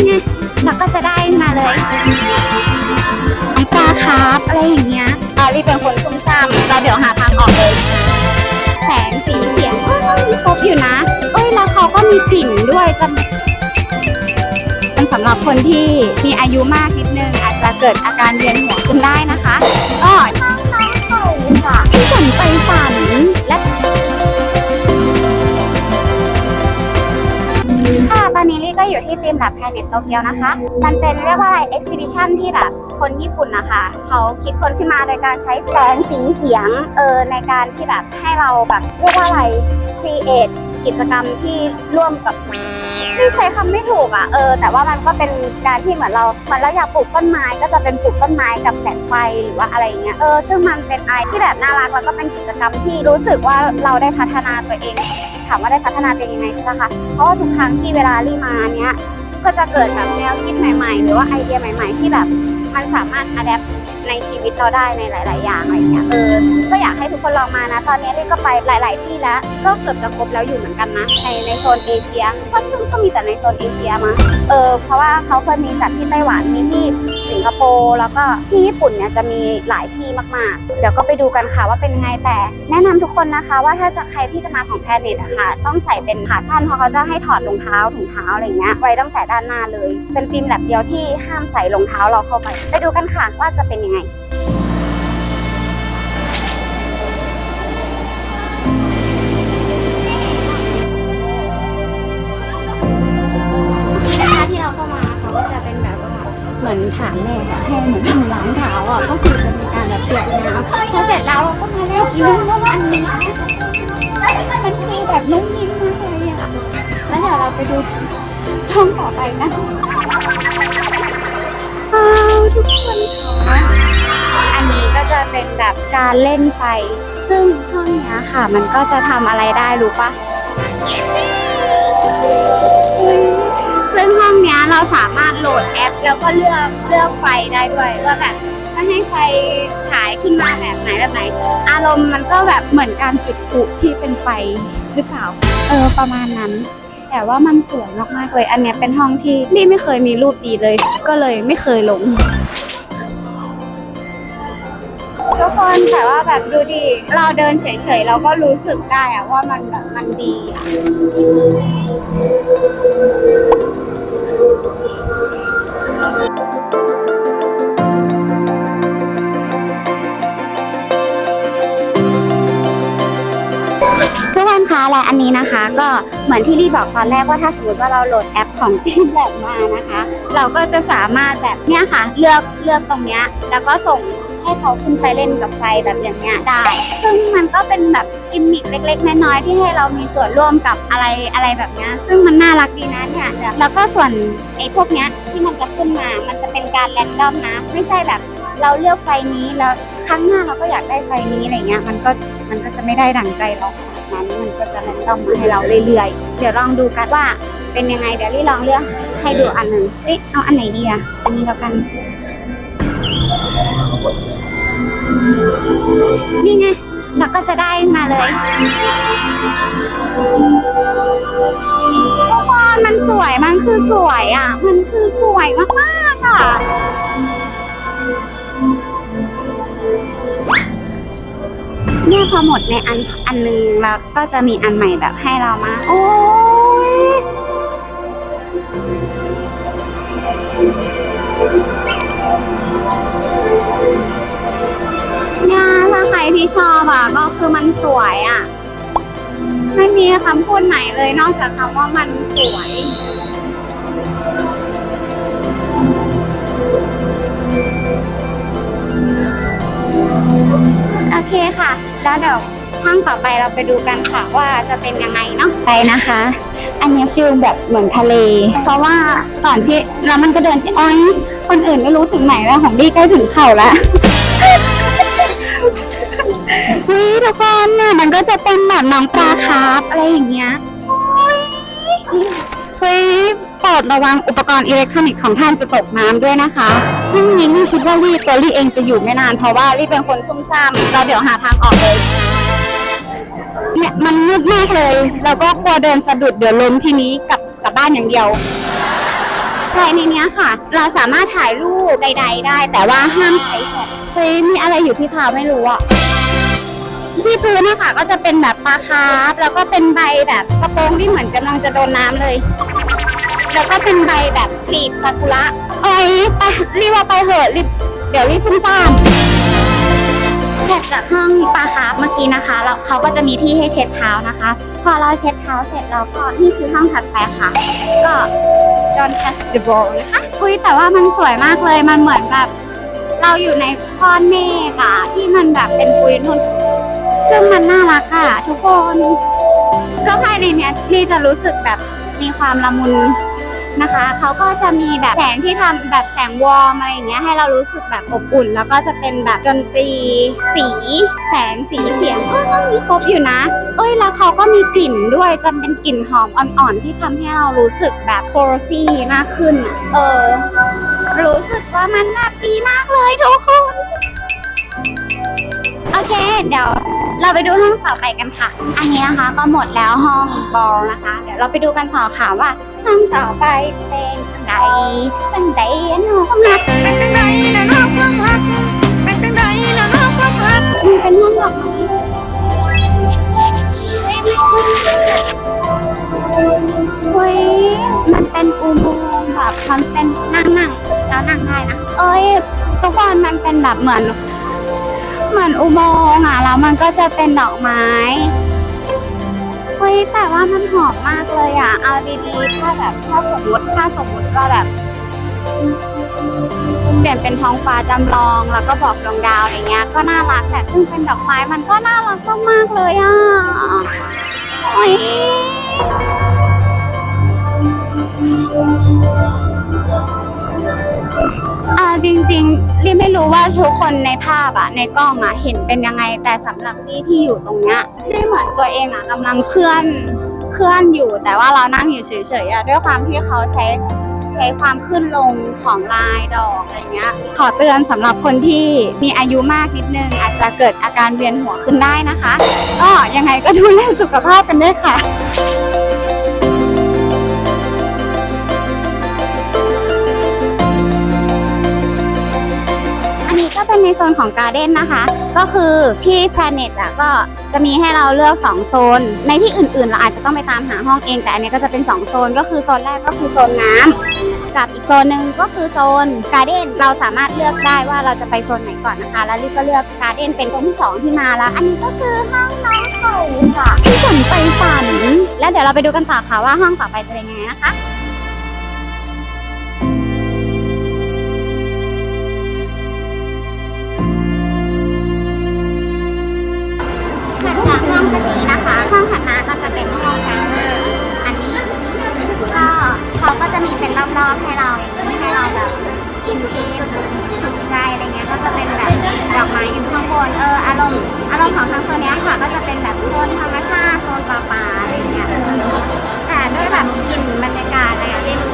นี่ไงเราก็จะได้มาเลยไอ้ปลาคาร์ฟอะไรอย่างเงี้ยออลี่เป็นคนซุ่มซ่ามเราเดี๋ยวหาทางออกเลยแสงสีเสียงก็มีครบอยู่นะ เอ้ยแล้วเขาก็มีกลิ่นด้วยจะเป็นสำหรับคนที่มีอายุมากนิดนึง อาจจะเกิดอาการเวียนหัวขึ้นได้นะคะก็ทางน้ำเขาค่ะที่ฉันไปฝันและค่ะต อยู่ที่ทีมแบบแพนเน็ตโตเกียวนะคะ มันเป็นเรียกว่าอะไรเอ็กซิบิชันที่แบบคนญี่ปุ่นนะคะเขาคิดคนขึ้นมาโดยการใช้แสงสีเสียงเออในการที่แบบให้เราแบบเรียกว่าอะไรครีเอท กิจกรรมที่ร่วมกับไม่ใช้คำไม่ถูกอะเออแต่ว่ามันก็เป็นการที่เหมือนเราเหมือนเราอยากปลูกต้นไม้ก็จะเป็นปลูกต้นไม้กับแสงไฟหรือว่าอะไรเงี้ยเออซึ่งมันเป็นไรที่แบบน่ารักแล้วก็เป็นกิจกรรมที่รู้สึกว่าเราได้พัฒนาตัวเอง ถามว่าได้พัฒนาตัวเองยังไงใช่ไหมคะเพราะว่าทุกครั้งที่เวลารีมาเนี้ยก็จะเกิดแบบแนวคิดใหม่ ๆ หรือว่าไอเดียใหม่ ๆ ที่แบบมันสามารถอัดแอป ในชีวิตเราได้ในหลาย ๆ อย่างอะไรเงี้ยเออก็อยากให้ทุกคนลองมานะ ตอนนี้เล่ก็ไปหลาย ๆ ที่แล้ว ก็เกือบจะครบแล้วอยู่เหมือนกันนะ ในในโซนเอเชียก็ซึ่งก็มีแต่ในโซนเอเชียมั้งเออเพราะว่าเขาเคยมีจัดที่ไต้หวันมีที่สิงคโปร์แล้วก็ที่ญี่ปุ่นเนี่ยจะมีหลายที่มาก ๆ เดี๋ยวก็ไปดูกันค่ะว่าเป็นยังไงแต่ แนะนำทุกคนนะคะ ว่าถ้าจะใครที่จะมาของแพนเน็ตอะค่ะต้องใส่เป็นขาสั้นเพราะเขาจะให้ถอดรองเท้าถุงเท้าอะไรเงี้ยไว้ตั้งแต่ด้านหน้าเลย เป็นธีมแบบเดียวที่ห้ามใส่รองเท้าเราเข้าไป ไปดูกันค่ะว่าจะเป็นยังไง เขาก็จะเป็นแบบว่าเหมือนฐานแรกอะให้เหมือนเราล้างเท้าอะก็คือจะมีการแบบเปียกน้ำพอเสร็จแล้วเราก็มาเล่นอีกอันนี้มันคือแบบนุ่มนิ่มมากเลยอะแล้วเดี๋ยวเราไปดูช่องต่อไปนะทุกคนคะอันนี้ก็จะเป็นแบบการเล่นไฟ ซึ่งห้องนี้ค่ะ มันก็จะทำอะไรได้รู้ปะ ซึ่งห้องเนี้ยเราสามารถโหลดแอป แล้วก็เลือกเลือกไฟได้ด้วยว่าแบบจะให้ไฟฉายขึ้นมาแบบไหนแบบไหน อารมณ์มันก็แบบเหมือนการจุดพลุที่เป็นไฟหรือเปล่า เออประมาณนั้น แต่ว่ามันสวยมากๆเลย อันเนี้ยเป็นห้องที่นี่ไม่เคยมีรูปดีเลย ก็เลยไม่เคยลงทุกคนแต่ว่าแบบดูดิ เราเดินเฉยๆ เราก็รู้สึกได้อะว่ามันแบบมันดีอะ และอันนี้นะคะ ก็เหมือนที่รีบอกตอนแรกว่าถ้าสมมติว่าเราโหลดแอปของทีมแบบมานะคะ เราก็จะสามารถแบบเนี้ยค่ะ เลือกเลือกตรงเนี้ยแล้วก็ส่งให้เขาขึ้นไปเล่นกับไฟแบบอย่างเงี้ยได้ ซึ่งมันก็เป็นแบบกิมมิคเล็ก ๆ น้อยๆที่ให้เรามีส่วนร่วมกับอะไรอะไรแบบเนี้ยซึ่งมันน่ารักดีนะเนี่ยแล้วก็ส่วนไอ้พวกเนี้ยที่มันจะขึ้นมา มันจะเป็นการแรนดอมนะ ไม่ใช่แบบเราเลือกไฟนี้แล้วครั้งหน้าเราก็อยากได้ไฟนี้อะไรเงี้ย มันก็มันก็จะไม่ได้ดั่งใจเราขนาด นั้นมันก็จะแรนดอมมาให้เราเรื่อยๆ เดี๋ยวลองดูกันว่าเป็นยังไงเดี๋ยวลี่ลองเลือกให้ดูอันหนึ่งเอ๊ะเอาอันไหนดีอะอันนี้แล้วกัน นี่ไงเราก็จะได้มาเลยทุกคนมันสวยมันคือสวยอะ มันคือสวยมากๆอะ เนี่ยพอหมดในอันอันหนึงแล้วก็จะมีอันใหม่แบบให้เรามา โอ้ยเนี่ยถ้าใครที่ชอบอะ ก็คือมันสวยอะ ไม่มีคำพูดไหนเลยนอกจากคำว่ามันสวย เคค่ะ แล้วเดี๋ยวห้องต่อไปเราไปดูกันค่ะว่าจะเป็นยังไงเนาะไปนะคะ อันนี้ฟิลแบบเหมือนทะเล เพราะว่าก่อนที่แล้วมันก็เดินที่อ้อยคนอื่นไม่รู้ถึงไหนแล้วของดีใกล้ถึงเข่าแล้วเฮ้ยทุกคนเนี่ยมันก็จะเป็นแบบน้องปลาคาร์ฟอะไรอย่างเงี้ยโอ้ยเฮ้ยโปรดระวังอุปกรณ์อิเล็กทรอนิกส์ของท่านจะตกน้ำด้วยนะคะ ซึ่งนี้ลี่คิดว่าลี่ตัวลี่เองจะอยู่ไม่นานเพราะว่าลี่เป็นคนซุ่มซ่ามเราเดี๋ยวหาทางออกเลยเนี่ยมันมืดมากเลย แล้วก็กลัวเดินสะดุดเดี๋ยวล้มทีนี้กลับกลับบ้านอย่างเดียวภายในเนี้ยค่ะ เราสามารถถ่ายรูปใด ๆ ได้ แต่ว่าห้ามใช้แฟลชเฮ้ยมีอะไรอยู่ที่เท้าไม่รู้อะที่พื้นนะคะก็จะเป็นแบบปลาคาร์ฟแล้วก็เป็นใบแบบกระโปรงที่เหมือนกำลังจะโดนน้ำเลย แล้วก็เป็นใบแบบกลีบซากุระ เอ้ยไปรีบเอาไปเหอะรีบเดี๋ยวรีบซุ่มซ่ามถัดจากห้องปลาคาร์ฟเมื่อกี้นะคะแล้วเขาก็จะมีที่ให้เช็ดเท้านะคะ พอเราเช็ดเท้าเสร็จเราก็นี่คือห้องถัดไปค่ะ ก็ don't touch the ball นะคะอุ้ยแต่ว่ามันสวยมากเลยมันเหมือนแบบ เราอยู่ในก้อนเมฆอะที่มันแบบเป็นปุยนุ่นซึ่งมันน่ารักอะทุกคน ก็ภายในเนี้ยนี่จะรู้สึกแบบมีความละมุน นะคะ เขาก็จะมีแบบแสงที่ทำแบบแสงวอร์มอะไรอย่างเงี้ยให้เรารู้สึกแบบอบอุ่น แล้วก็จะเป็นแบบดนตรี สี แสงสีเสียงก็ต้องมีครบอยู่นะเอ้ยแล้วเขาก็มีกลิ่นด้วยจะเป็นกลิ่นหอมอ่อนๆที่ทำให้เรารู้สึกแบบโครซี่มากขึ้น เออ รู้สึกว่ามันแบบดีมากเลยทุกคนโอเค เดี๋ยวเราไปดูห้องต่อไปกันค่ะ อันนี้นะคะก็หมดแล้วห้องบอลนะคะ เดี๋ยวเราไปดูกันต่อค่ะว่า ห้องต่อไปจะเป็นจังใดจังใดหนูก็มาเป็นจังใดนะน้องความหักเป็นจังใดนะน้องความหักมันเป็นห้องดอกไม้เฮ้ยมันเป็นอุโมงค์แบบมันเป็นนั่งนั่งๆแล้วนั่งได้นะเอ้ยทุกคนมันเป็นแบบเหมือนเหมือนอุโมงค์อะแล้วมันก็จะเป็นดอกไม้ เฮ้ยแต่ว่ามันหอมมากเลยอะ เอาดีๆ ถ้าแบบถ้าสมมติถ้าสมมติว่าแบบเปลี่ยนเป็นท้องฟ้าจำลองแล้วก็บอกดวงดาวอะไรเงี้ย ก็น่ารักแต่ซึ่งเป็นดอกไม้มันก็น่ารักมากๆเลยอะโอ้ย อ่าจริงๆลี่ไม่รู้ว่าทุกคนในภาพอะในกล้องอะเห็นเป็นยังไง แต่สำหรับลี่ที่อยู่ตรงเนี้ยลี่เหมือนตัวเองอะกำลังเคลื่อนเคลื่อนอยู่ แต่ว่าเรานั่งอยู่เฉยๆอะด้วยความที่เขาใช้ใช้ความขึ้นลงของลายดอกอะไรเงี้ย ขอเตือนสำหรับคนที่มีอายุมากนิดนึง อาจจะเกิดอาการเวียนหัวขึ้นได้นะคะก็ยังไงก็ดูแลสุขภาพกันด้วยค่ะ เป็นในโซนของการ์เด้นนะคะ ก็คือที่ Planet อะก็จะมีให้เราเลือก 2 โซน ในที่อื่นๆ เราอาจจะต้องไปตามหาห้องเอง แต่อันนี้ก็จะเป็น 2 โซน ก็คือโซนแรกก็คือโซนน้ำกับอีกโซนหนึ่งก็คือโซนการ์เด้นเราสามารถเลือกได้ว่าเราจะไปโซนไหนก่อนนะคะ แล้วลิก็เลือกการ์เด้นเป็นโซนที่2ที่มาแล้ว อันนี้ก็คือห้องน้องไข่ค่ะที่ฉันไปฝัน แล้วเดี๋ยวเราไปดูกันต่อค่ะว่าห้องต่อไปจะเป็นยังไงนะคะ องจะนี้นะคะ ห้องถัดมาก็จะเป็นห้องกาน้ำอันนี้ก็เขาก็จะมีเป็นรอบๆให้เราให้เราแบบอินเทสถูกใจอะไรเงี้ยก็จะเป็นแบบดอกไม้อยู่ข้างบนเอออารมณ์อารมณ์ของทางโซนนี้ค่ะ ก็จะเป็นแบบโซนธรรมชาติโซนป่าๆอะไรเงี้ยแต่ด้วยแบบกลิ่นบรรยากาศอะไรเงี้ย